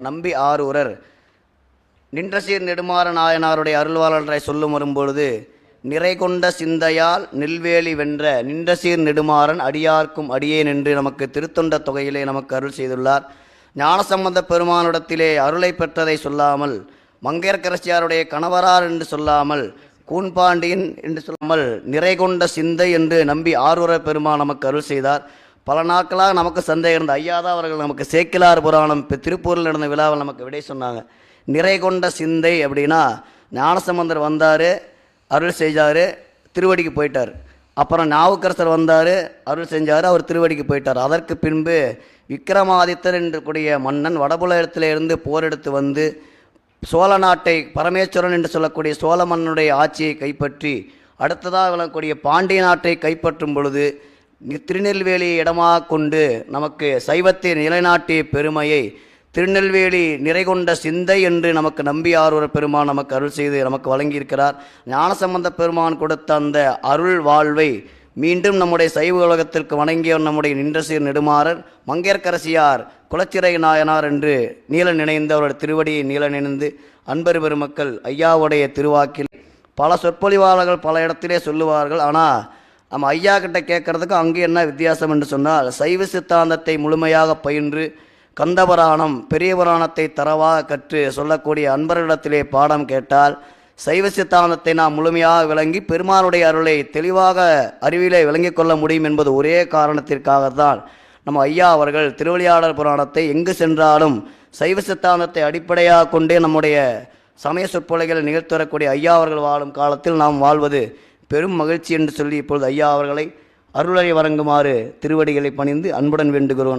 நம்பி ஆரூரர் நின்றசீர் நெடுமாற நாயனாருடைய அருள்வாளரை சொல்லும் வரும்பொழுது நிறை கொண்ட சிந்தையால் நெல்வேலி வென்ற நின்றசீர் நெடுமாறன் அடியார்க்கும் அடியேன் என்று நமக்கு திருத்தொண்ட தொகையிலே நமக்கு அருள் செய்துள்ளார். ஞானசம்பந்த பெருமானிடத்திலே அருளை பெற்றதை சொல்லாமல் மங்கையர்கரசியாருடைய கணவரார் என்று சொல்லாமல் கூன்பாண்டியன் என்று சொல்லாமல் நிறை கொண்ட சிந்தை என்று நம்பி ஆரூரர் பெருமான் நமக்கு அருள் செய்தார். பல நாட்களாக நமக்கு சந்தேகம் இருந்த ஐயாதான் அவர்கள் நமக்கு சேக்கிலார் புராணம் இப்போ திருப்பூரில் நடந்த விழாவில் நமக்கு விடை சொன்னாங்க. நிறை கொண்ட சிந்தை அப்படின்னா ஞானசம்பந்தர் வந்தார் அருள் செஞ்சார் திருவடிக்கு போயிட்டார். அப்புறம் நாவுக்கரசர் வந்தார் அருள் செஞ்சார் அவர் திருவடிக்கு போயிட்டார். அதற்கு பின்பு விக்ரமாதித்தர் என்று கூடிய மன்னன் வடபுலத்திலிருந்து போரெடுத்து வந்து சோழ நாட்டை பரமேஸ்வரன் என்று சொல்லக்கூடிய சோழ மன்னனுடைய ஆட்சியை கைப்பற்றி அடுத்ததாக விளங்கக்கூடிய பாண்டிய நாட்டை கைப்பற்றும் பொழுது திருநெல்வேலியை இடமாக கொண்டு நமக்கு சைவத்தை நிலைநாட்டிய பெருமையை திருநெல்வேலி நிறைகொண்ட சிந்தை என்று நமக்கு நம்பியாரூர் பெருமான் நமக்கு அருள் செய்து நமக்கு வழங்கியிருக்கிறார். ஞானசம்பந்த பெருமான் கொடுத்த அந்த அருள் வாழ்வை மீண்டும் நம்முடைய சைவ உலகத்திற்கு வணங்கிய நம்முடைய நின்றசீர் நெடுமாறர் மங்கையர்க்கரசியார் குலச்சிறை நாயனார் என்று நீல நினைந்து அவருடைய திருவடியை நீல நினைந்து அன்பர் பெருமக்கள் ஐயாவுடைய திருவாக்கில் பல சொற்பொழிவாளர்கள் பல இடத்திலே சொல்லுவார்கள். ஆனால் நம்ம ஐயா கிட்ட கேட்குறதுக்கும் அங்கே என்ன வித்தியாசம் என்று சொன்னால் சைவ சித்தாந்தத்தை முழுமையாக பயின்று கந்தபுராணம் பெரிய புராணத்தை தரவாக கற்று சொல்லக்கூடிய அன்பர்களிடத்திலே பாடம் கேட்டால் சைவ சித்தாந்தத்தை நாம் முழுமையாக விளங்கி பெருமானுடைய அருளை தெளிவாக அறிவிலே விளங்கிக் கொள்ள முடியும் என்பது ஒரே காரணத்திற்காகத்தான் நம்ம ஐயா அவர்கள் திருவிளையாடல் புராணத்தை எங்கு சென்றாலும் சைவ சித்தாந்தத்தை அடிப்படையாக கொண்டே நம்முடைய சமய சொற்பொழிகளை நிகழ்த்தரக்கூடிய ஐயா அவர்கள் வாழும் காலத்தில் நாம் வாழ்வது பெரும் மகிழ்ச்சி என்று சொல்லி இப்பொழுது ஐயா அவர்களை அருளரை வழங்குமாறு திருவடிகளை பணிந்து அன்புடன் வேண்டுகிறோம்.